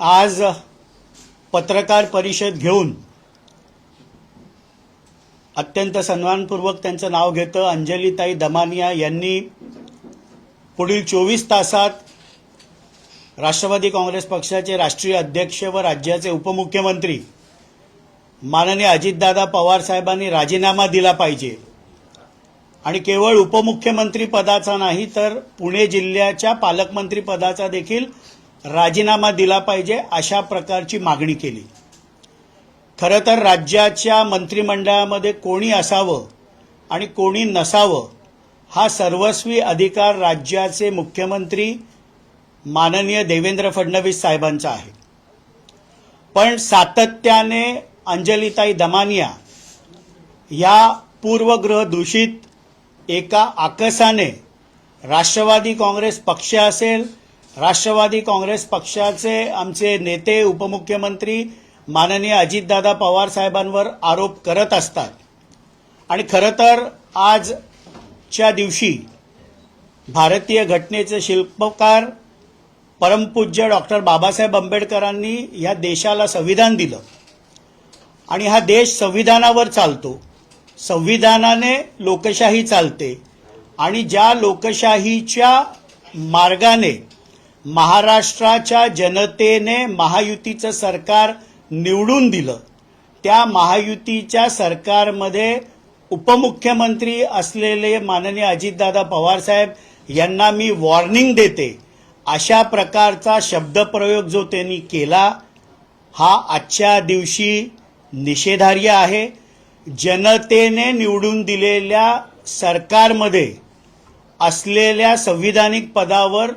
आज पत्रकार परिषद घेऊन अत्यंत सन्मानपूर्वक त्यांचं नाव घेतं. अंजलीताई दमानिया यांनी पुढील चोवीस तासात राष्ट्रवादी काँग्रेस पक्षाचे राष्ट्रीय अध्यक्ष व राज्याचे उपमुख्यमंत्री माननीय अजितदादा पवार साहेबांनी राजीनामा दिला पाहिजे. आणि केवळ उपमुख्यमंत्री पदाचा नाही तर पुणे जिल्ह्याच्या पालकमंत्री पदाचा देखील राजीनामा दिला पाहिजे अशा प्रकारची मागणी केली. खरं तर राज्याच्या मंत्रिमंडळामध्ये कोणी असावं आणि कोणी नसावं हा सर्वस्वी अधिकार राज्याचे मुख्यमंत्री माननीय देवेंद्र फडणवीस साहेबांचा आहे. पण सातत्याने अंजलीताई दमानिया या पूर्वग्रह दूषित एका आकसाने राष्ट्रवादी काँग्रेस पक्ष असेल राष्ट्रवादी काँग्रेस पक्षाचे आमचे नेते उपमुख्यमंत्री माननीय अजितदादा पवार साहेबांवर आरोप करत असतात. आणि खरं तर आजच्या दिवशी भारतीय घटनेचे शिल्पकार परमपूज्य डॉक्टर बाबासाहेब आंबेडकरांनी ह्या देशाला संविधान दिलं. आणि हा देश संविधानावर चालतो. संविधानाने लोकशाही चालते. आणि ज्या लोकशाहीच्या मार्गाने महाराष्ट्राच्या जनतेने महायुतीचं सरकार निवडून दिलं. त्या महायुतीच्या सरकारमध्ये उपमुख्यमंत्री असलेले माननीय अजितदादा पवारसाहेब यांना मी वॉर्निंग देते. अशा प्रकारचा शब्दप्रयोग जो त्यांनी केला हा आजच्या दिवशी निषेधार्ह आहे. जनतेने निवडून दिलेल्या सरकारमध्ये असलेल्या संविधानिक पदावर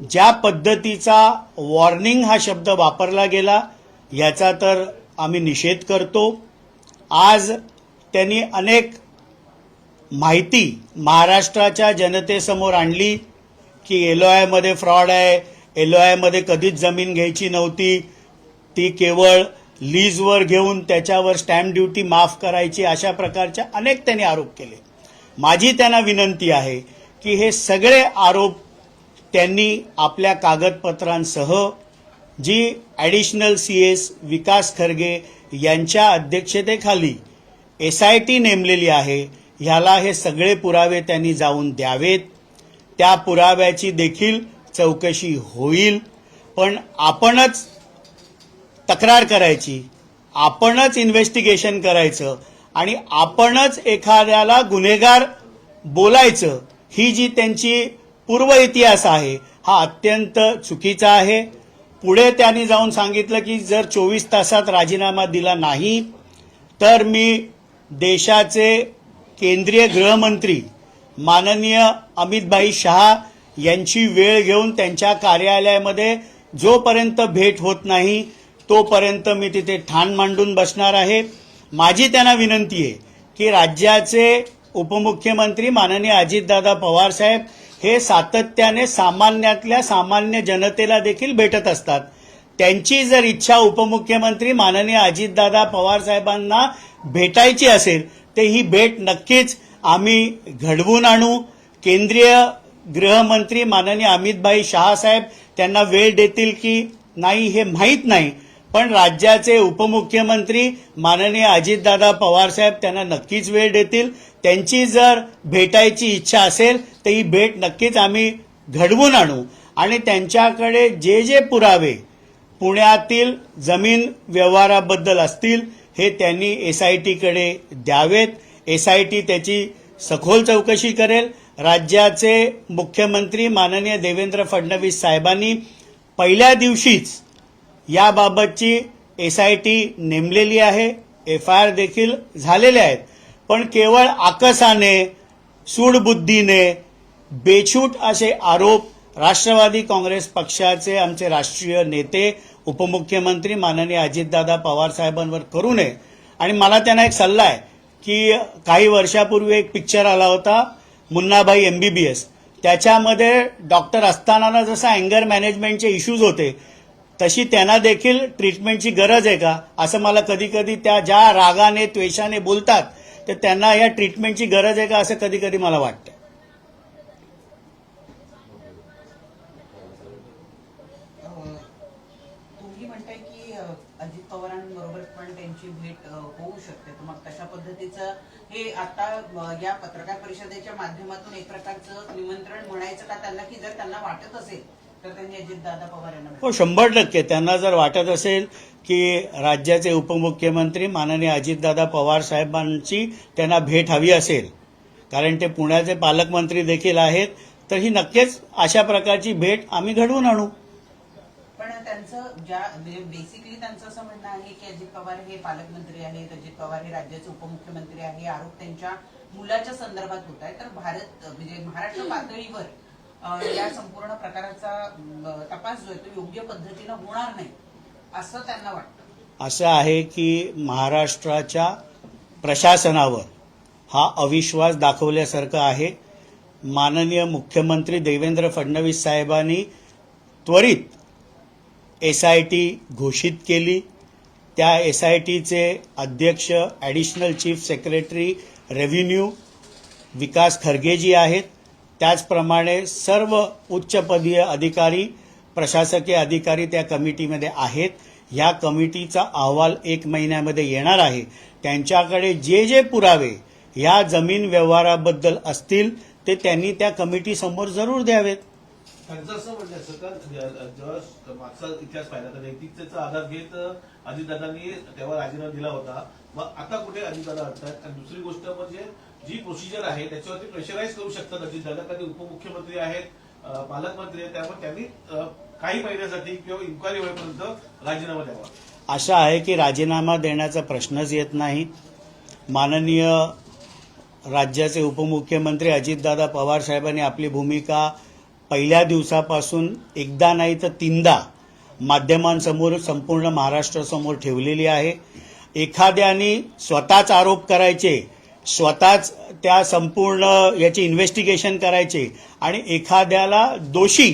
ज्या पद्धतीचा वॉर्निंग हा शब्द वापरला गेला याचा तर आम्ही निषेध करतो. आज त्यांनी अनेक माहिती महाराष्ट्राच्या जनतेसमोर आणली की एल आयमध्ये फ्रॉड आहे एल आयमध्ये कधीच जमीन घ्यायची नव्हती. ती केवळ लीजवर घेऊन त्याच्यावर स्टॅम्प ड्युटी माफ करायची अशा प्रकारच्या अनेक त्यांनी आरोप केले. माझी त्यांना विनंती आहे की हे सगळे आरोप त्यांनी आपल्या कागदपत्रांसह जी additional C S Vikas Kharge यांच्या अध्यक्षतेखाली एस आय टी नेमलेली आहे ह्याला हे सगळे पुरावे त्यांनी जाऊन द्यावेत. त्या पुराव्याची देखील चौकशी होईल. पण आपणच तक्रार करायची आपणच इन्व्हेस्टिगेशन करायचं आणि आपणच एखाद्याला गुन्हेगार बोलायचं ही जी त्यांची पूर्व इतिहास आहे. हा अत्यंत चुकीचा आहे. पुढे त्यांनी जाऊन सांगितलं की जर चोवीस तासात राजीनामा दिला नाही तर मी देशाचे केंद्रीय गृहमंत्री माननीय अमितभाई शहा यांची वेळ घेऊन त्यांच्या कार्यालयामध्ये जोपर्यंत भेट होत नाही तोपर्यंत मी तिथे ठाण मांडून बसणार आहे. माझी त्यांना विनंती आहे की राज्याचे उपमुख्यमंत्री माननीय अजितदादा पवार साहेब हे सातत्याने सामान्यातल्या सामान्य जनतेला देखील भेटत असतात. त्यांची जर इच्छा उपमुख्यमंत्री माननीय अजितदादा पवार साहेबांना भेटायची असेल तर ही भेट नक्कीच आम्ही घडवून आणू. केंद्रीय गृहमंत्री माननीय अमितभाई शहासाहेब त्यांना वेळ देतील की नाही हे माहीत नाही. पण राज्याचे उपमुख्यमंत्री माननीय अजितदादा पवारसाहेब त्यांना नक्कीच वेळ देतील. त्यांची जर भेटायची इच्छा असेल तर ही भेट नक्कीच आम्ही घडवून आणू. आणि त्यांच्याकडे जे जे पुरावे पुण्यातील जमीन व्यवहाराबद्दल असतील हे त्यांनी एस आय टीकडे द्यावेत. एस आय टी त्याची सखोल चौकशी करेल. राज्याचे मुख्यमंत्री माननीय देवेंद्र फडणवीस साहेबांनी पहिल्या दिवशीच याबाबतची एस आय टी नेमलेली आहे. एफ आय आर देखील झालेले आहेत. पण केवळ आकसाने सूडबुद्धीने बेछूट असे आरोप राष्ट्रवादी काँग्रेस पक्षाचे आमचे राष्ट्रीय नेते उपमुख्यमंत्री माननीय अजितदादा पवार साहेबांवर करू नये. आणि मला त्यांना एक सल्ला आहे की काही वर्षापूर्वी एक पिक्चर आला होता मुन्नाभाई एमबीबीएस त्याच्यामध्ये डॉक्टर असताना जसं अँगर मॅनेजमेंटचे इश्यूज होते तशी त्यांना देखील ट्रीटमेंटची गरज आहे का? असं मला कधी कधी त्या ज्या रागाने त्वेषाने बोलतात तर त्यांना या ट्रीटमेंटची गरज आहे का असं कधी कधी मला वाटतं? तुम्ही म्हणताय की अजित पवारांबरोबर पण त्यांची भेट होऊ शकते. मग कशा पद्धतीचं हे आता या पत्रकार परिषदेच्या माध्यमातून एक प्रकारचं निमंत्रण म्हणायचं का त्यांना? की जर त्यांना वाटत असेल हो शंभर टक्के. त्यांना जर वाटत असेल की राज्याचे उपमुख्यमंत्री माननीय अजितदादा पवार साहेबांची त्यांना भेट हवी असेल कारण ते पुण्याचे पालकमंत्री देखील आहेत तर ही नक्कीच अशा प्रकारची भेट आम्ही घडवून आणू. पण त्यांचं ज्या बेसिकली त्यांचं असं म्हणणं आहे की अजित पवार हे पालकमंत्री आहेत अजित पवार हे राज्याचे उपमुख्यमंत्री आहे आरोप त्यांच्या मुलाच्या संदर्भात होत आहे तर भारत म्हणजे महाराष्ट्र पातळीवर या संपूर्ण प्रकाराचा तपास जो आहे तो योग्य पद्धतीनं होणार नाही असं त्यांना वाटतं. असं आहे की महाराष्ट्राच्या प्रशासनावर हा अविश्वास दाखवल्यासारखं आहे. माननीय मुख्यमंत्री देवेंद्र फडणवीस साहेबांनी त्वरित एस आय टी घोषित केली. त्या एस आय टीचे अध्यक्ष additional chief secretary revenue Vikas खरगेजी आहेत. त्याचप्रमाणे सर्व उच्चपदीय अधिकारी प्रशासकीय अधिकारी त्या कमिटीमध्ये आहेत. ह्या कमिटीचा अहवाल एक महिन्यामध्ये येणार आहे. त्यांच्याकडे जे जे पुरावे या जमीन व्यवहाराबद्दल असतील ते त्यांनी त्या कमिटीसमोर जरूर द्यावेत. त्यांचं असं म्हणणं आहे का? म्हणजे जेव्हा मागचा इतिहास पाहिला तर नैतिकतेचा आधार घेत अजितदादांनी तेव्हा राजीनामा दिला होता. मग आता कुठे अजितदादा आणतात आणि दुसरी गोष्ट म्हणजे जी प्रोसिजर आहे त्याच्यावरती प्रेशराईज करू शकतात अजितदादा कधी उपमुख्यमंत्री आहेत पालकमंत्री आहेत त्यामुळे त्यांनी काही महिन्यासाठी किंवा इन्क्वायरी होईपर्यंत राजीनामा द्यावा. आशा आहे की राजीनामा देण्याचा प्रश्नच येत नाही. माननीय राज्याचे उपमुख्यमंत्री अजितदादा पवार साहेबांनी आपली भूमिका पहिल्या दिवसापासून एकदा नाही तर तीनदा माध्यमांसमोर संपूर्ण महाराष्ट्रासमोर ठेवलेली आहे. एखाद्याने स्वतःच आरोप करायचे स्वतःच त्या संपूर्ण याची इन्व्हेस्टिगेशन करायचे आणि एखाद्याला दोषी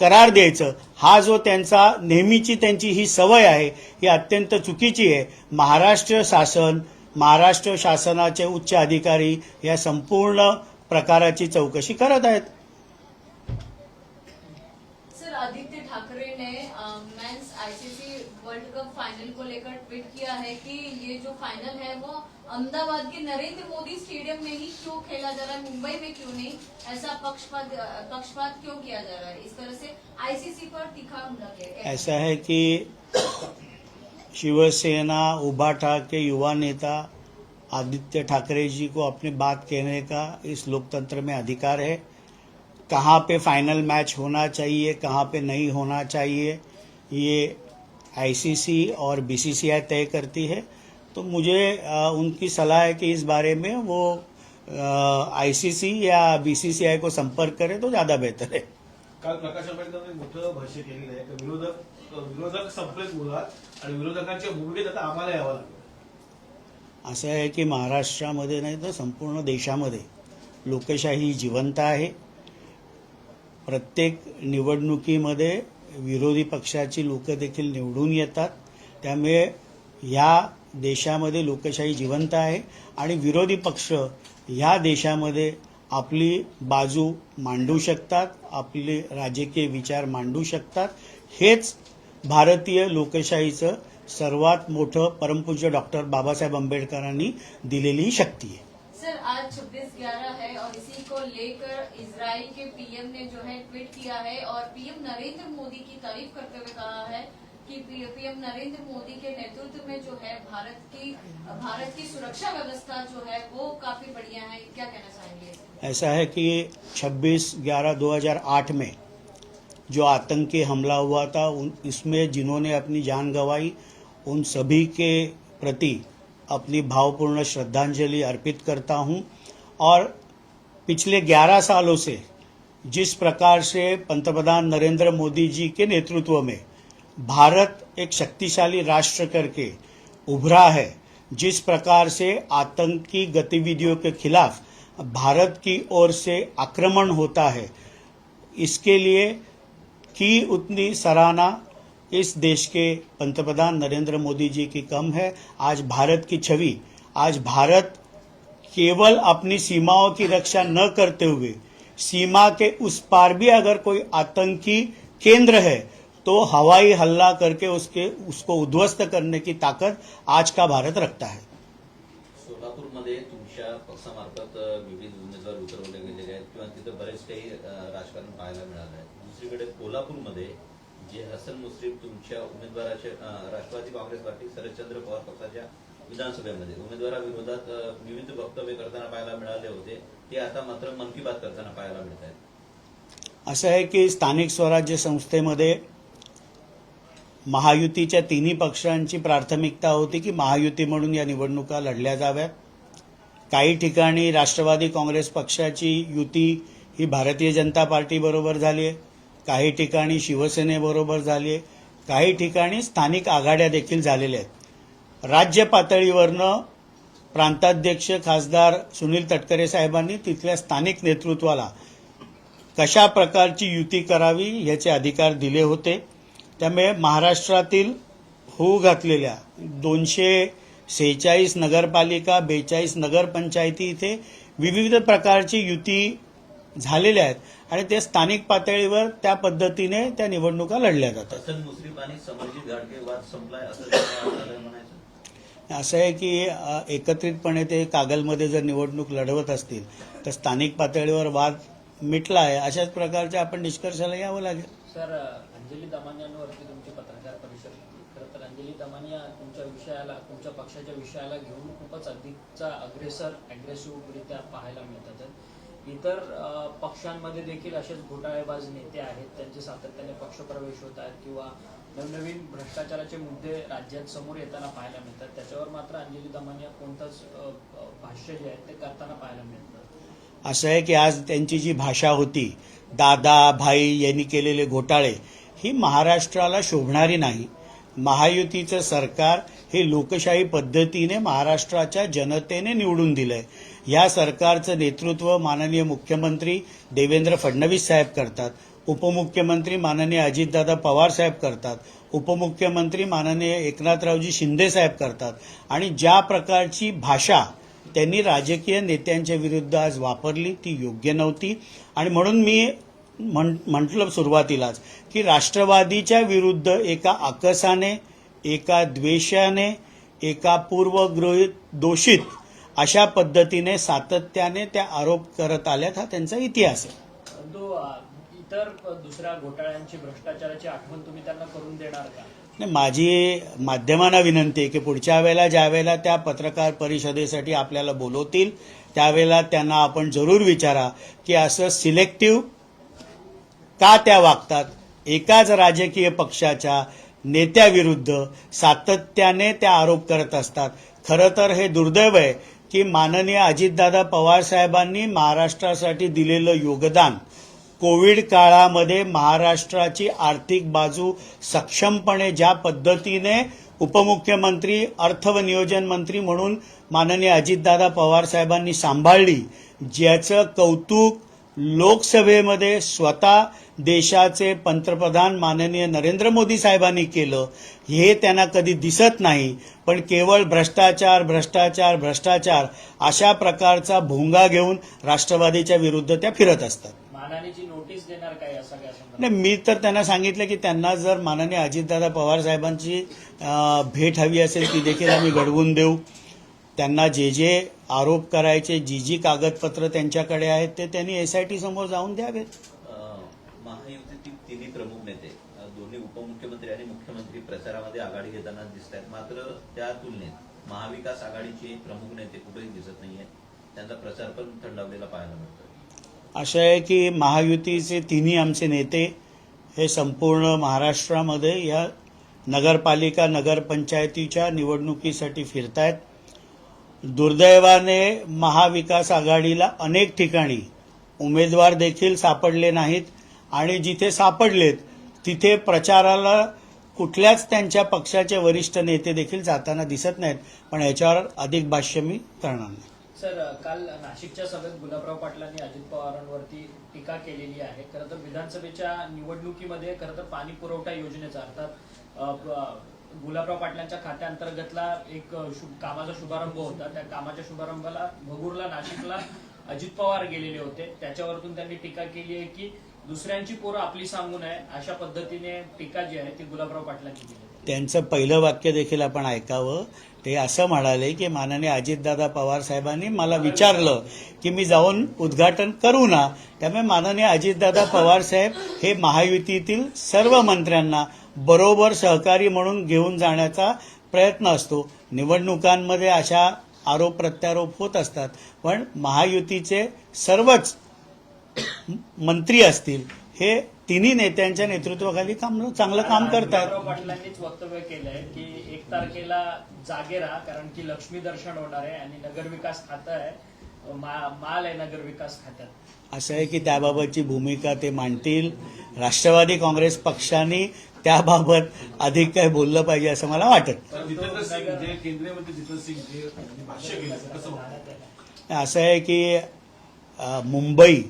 करार द्यायचं हा जो त्यांचा नेहमीची त्यांची ही सवय आहे ही अत्यंत चुकीची आहे. महाराष्ट्र शासन महाराष्ट्र शासनाचे उच्च अधिकारी या संपूर्ण प्रकाराची चौकशी करत आहेत. किया है कि ये जो फाइनल है वो अहमदाबाद के नरेंद्र मोदी स्टेडियम में ही क्यों खेला जा रहा है? मुंबई में क्यों नहीं? ऐसा पक्षपात पक्षपात क्यों किया जा रहा है? इस तरह से आईसीसी पर तीखा हमला किया ऐसा है कि शिवसेना उभाटा के युवा नेता आदित्य ठाकरे जी को अपनी बात कहने का इस लोकतंत्र में अधिकार है। कहाँ पे फाइनल मैच होना चाहिए, कहाँ पे नहीं होना चाहिए, ये आईसीसी और बीसीसीआई तय करती है तो मुझे उनकी सलाह है कि इस बारे में वो आईसीसी या बीसीसीआई को संपर्क करें तो ज़्यादा बेहतर है। काल प्रकाश आंबेडकरांनी मोठं भाष्य केलेलं आहे की विरोधक विरोधक मुळात आणि विरोधकांच्या भूमिकेत आता आम्हाला यावं लागलं. असं आहे की महाराष्ट्रामध्ये नाही तर संपूर्ण देशामध्ये लोकशाही जिवंत आहे. प्रत्येक निवडणुकीमध्ये विरोधी पक्षाची लोक देखील निवडून येतात. त्यामुळे या देशामध्ये लोकशाही जिवंत आहे आणि विरोधी पक्ष ह्या देशामध्ये आपली बाजू मांडू शकतात आपले राजकीय विचार मांडू शकतात. हेच भारतीय लोकशाहीचं सर्वात मोठं परमपूज्य डॉक्टर बाबासाहेब आंबेडकरांनी दिलेली शक्ती आहे. सर आज छब्बीस ग्यारह है लेकर इसराइल के पीएम ने जो है ट्वीट किया है और पीएम नरेंद्र मोदी की तारीफ़ करते हुए कहा है कि पीएम नरेंद्र मोदी के नेतृत्व में जो है भारत की भारत की सुरक्षा व्यवस्था जो है वो काफ़ी बढ़िया है। क्या कहना चाहेंगे? ऐसा है कि 26 ग्यारह 2008 में जो आतंकी हमला हुआ था, उन, इसमें जिन्होंने अपनी जान गंवाई, उन सभी के प्रति अपनी भावपूर्ण श्रद्धांजलि अर्पित करता हूँ। और पिछले 11 सालों से जिस प्रकार से पंतप्रधान नरेंद्र मोदी जी के नेतृत्व में भारत एक शक्तिशाली राष्ट्र करके उभरा है, जिस प्रकार से आतंकी गतिविधियों के खिलाफ भारत की ओर से आक्रमण होता है, इसके लिए की उतनी सराहना इस देश के पंतप्रधान नरेंद्र मोदी जी की कम है। आज भारत की छवि, आज भारत केवल अपनी सीमाओं की रक्षा न करते हुए, सीमा के उस पार भी अगर कोई आतंकी केंद्र है तो हवाई हल्ला करके उसके, उसको उद्ध्वस्त करने की ताकत आज का भारत रखता है। सोलापूरमध्ये तुमच्या पक्षामार्फत विविध उमेदवार उतरवले गेलेले आहेत किंवा तिथं बरेच काही राजकारण पाहायला मिळालं आहे. दुसरीकडे जे हसन मुश्रीफ तुमच्या उमेदवाराचे राष्ट्रवादी काँग्रेस पार्टी, शरदचंद्र पवार पक्षाच्या विधानसभेमध्ये. उमेदवाराविरोधात विविध वक्तव्य करताना पाहायला मिळाले होते. ते आता मात्र मन की बात करताना पाहायला मिळत आहेत असं आहे की स्थानिक स्वराज्य संस्थेमध्ये महायुतीच्या तिन्ही पक्षांची प्राथमिकता होती की महायुती म्हणून या निवडणुका लढल्या जाव्यात. काही ठिकाणी राष्ट्रवादी काँग्रेस पक्षाची युती ही भारतीय जनता पार्टीबरोबर झाली आहे काही ठिकाणी शिवसेनेबरोबर झाली आहे काही ठिकाणी स्थानिक आघाड्या देखील झालेल्या आहेत. राज्य पातळीवरनं प्रांताध्यक्ष खासदार सुनील तटकरे साहेबांनी तिथल्या स्थानिक नेतृत्वाला कशा प्रकारची युती करावी याचे अधिकार दिले होते. त्यामुळे महाराष्ट्रातील होऊ घातलेल्या दोनशे सेहेचाळीस नगरपालिका बेचाळीस नगरपंचायती इथे विविध प्रकारची युती झालेल्या आहेत आणि ते स्थानिक पातळीवर त्या पद्धतीने त्या निवडणुका लढल्या जातात. असं आहे की एकत्रितपणे ते कागलमध्ये जर निवडणूक लढवत असतील तर स्थानिक पातळीवर वाद मिटला आहे. अशाच प्रकारच्या आपण निष्कर्षाला यावं लागेल. सर अंजली दमानियांवरती तुमची पत्रकार परिषद खरं तर अंजली दमानिया तुमच्या विषयाला तुमच्या पक्षाच्या विषयाला घेऊन खूपच अधिकचा अग्रेसर अग्रेसिव्हरित्या पाहायला मिळतात. इतर पक्षांमध्ये देखील असेच घोटाळेबाज नेते आहेत त्यांचे सातत्याने पक्षप्रवेश होत आहेत किंवा नवनवीन भ्रष्टाचाराचे मुद्दे राज्यात समोर येताना पाहायला मिळतात. त्याच्यावर मात्र अंजली दमानिया कोणतंच भाष्य जे आहे ते करताना पाहायला मिळतं. असं आहे की आज त्यांची जी भाषा होती दादा भाई यांनी केलेले घोटाळे ही महाराष्ट्राला शोभणारी नाही. महायुतीचं सरकार हे लोकशाही पद्धतीने महाराष्ट्राच्या जनतेने निवडून दिलंय. या सरकारचं नेतृत्व माननीय मुख्यमंत्री देवेंद्र फडणवीस साहेब करतात. उपमुख्यमंत्री माननीय अजितदादा पवार साहेब करतात. उपमुख्यमंत्री माननीय एकनाथरावजी शिंदे साहेब करतात. आणि ज्या प्रकारची भाषा त्यांनी राजकीय नेत्यांच्या विरुद्ध आज वापरली ती योग्य नव्हती. आणि म्हणून मी म्हण म्हटलं सुरुवातीलाच की राष्ट्रवादीच्या विरुद्ध एका आकसाने एका द्वेषाने एका पूर्वग्रहित दोषित अशा पद्धतीने सातत्याने त्या आरोप करत आल्यात हा त्यांचा इतिहास आहे. इतर दुसऱ्या घोटाळ्यांची भ्रष्टाचाराची आठवण तुम्ही त्यांना करून देणार का? नाही, माझी माध्यमांना विनंती आहे की पुढच्या वेळेला ज्या वेळेला त्या पत्रकार परिषदेसाठी आपल्याला बोलवतील त्यावेळेला त्यांना आपण जरूर विचारा की असं सिलेक्टिव्ह का त्या वागतात? एकाच राजकीय पक्षाच्या नेत्याविरुद्ध सातत्याने त्या आरोप करत असतात. खरं तर हे दुर्दैव आहे की माननीय अजितदादा पवार साहेबांनी महाराष्ट्रासाठी दिलेलं योगदान कोविड काळामध्ये महाराष्ट्राची आर्थिक बाजू सक्षमपणे ज्या पद्धतीने उपमुख्यमंत्री अर्थ व नियोजन मंत्री म्हणून माननीय अजितदादा पवार साहेबांनी सांभाळली ज्याचं कौतुक लोकसभेमध्ये स्वतः देशाचे पंतप्रधान माननीय नरेंद्र मोदी साहेबांनी केलं. हे त्यांना कधी दिसत नाही पण केवळ भ्रष्टाचार भ्रष्टाचार भ्रष्टाचार अशा प्रकारचा भोंगा घेऊन राष्ट्रवादीच्या विरुद्ध त्या फिरत असतात. नोटीस देणार नाही मी तर त्यांना सांगितलं की त्यांना जर माननीय अजितदादा पवार साहेबांची भेट हवी असेल ती देखील आम्ही घडवून देऊ. त्यांना जे जे आरोप करायचे जी जी कागदपत्र त्यांच्याकडे आहेत ते त्यांनी एसआयटी समोर जाऊन द्यावेत. महायुतीतील तिन्ही प्रमुख नेते दोन्ही उपमुख्यमंत्री आणि मुख्यमंत्री प्रचारामध्ये आघाडी घेताना दिसत आहेत मात्र त्या तुलनेत महाविकास आघाडीचे प्रमुख नेते कुठेही दिसत नाहीये त्यांचा प्रचार पण थंडावलेला पाहायला मिळतोय. असं आहे की महायुतीचे तिन्ही आमचे नेते हे संपूर्ण महाराष्ट्रामध्ये या नगरपालिका नगरपंचायतीच्या निवडणुकीसाठी फिरतायत. दुर्दैवाने महाविकास आघाडीला अनेक ठिकाणी उमेदवार देखील सापडले नाहीत आणि जिथे सापडलेत तिथे प्रचाराला कुठल्याच त्यांच्या पक्षाचे वरिष्ठ नेते देखील जाताना दिसत नाहीत पण याच्यावर अधिक भाष्य मी करणार नाही. सर काल नाशिकच्या सभेत गुलाबराव पाटलांनी अजित पवारांवरती टीका केलेली आहे. खरं तर विधानसभेच्या निवडणुकीमध्ये खरं तर पाणी पुरवठा योजनेचा अर्थात गुलाबराव पाटलांच्या खात्याअंतर्गतला एक कामाचा शुभारंभ होता. त्या कामाच्या शुभारंभाला भगूरला नाशिकला अजित पवार गेलेले होते. त्याच्यावरतून त्यांनी टीका केली आहे की दुसऱ्यांची पोरं आपली सांगून आहे. अशा पद्धतीने टीका जी आहे ती गुलाबराव पाटलांची केली त्यांचं पहिलं वाक्य देखील आपण ऐकावं. ते असं म्हणाले की माननीय अजितदादा पवार साहेबांनी मला विचारलं की मी जाऊन उद्घाटन करू ना? त्यामुळे माननीय अजितदादा पवार साहेब हे महायुतीतील सर्व मंत्र्यांना बरोबर सहकारी म्हणून घेऊन जाण्याचा प्रयत्न असतो. निवडणुकांमध्ये अशा आरोप प्रत्यारोप होत असतात. पण महायुतीचे सर्वच मंत्री असतील हे तिन्ही नेत्यांच्या नेतृत्वाखाली काम चांगलं काम करतात. पाटलांनीच वक्तव्य केलंय की एक तारखेला जागे राहा कारण की लक्ष्मी दर्शन होणार आहे आणि नगरविकास खातं आहे. मा- माल आहे नगरविकास खात्यात. असं आहे की त्याबाबतची भूमिका ते मांडतील. राष्ट्रवादी काँग्रेस पक्षाने त्याबाबत अधिक काय बोललं पाहिजे असं मला वाटत. तर जितेंद्र सिंग जे केंद्रीय मंत्री जितेंद्र सिंग जे भाष्य केलं कसं बघताय? असं आहे की मुंबई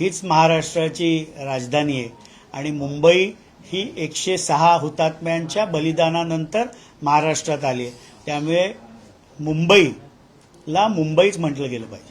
हीच महाराष्ट्राची राजधानी आहे. आणि मुंबई ही एकशे सहा हुतात्म्यांच्या बलिदानानंतर महाराष्ट्रात आली आहे. त्यामुळे मुंबईला मुंबईच म्हटलं गेलं पाहिजे.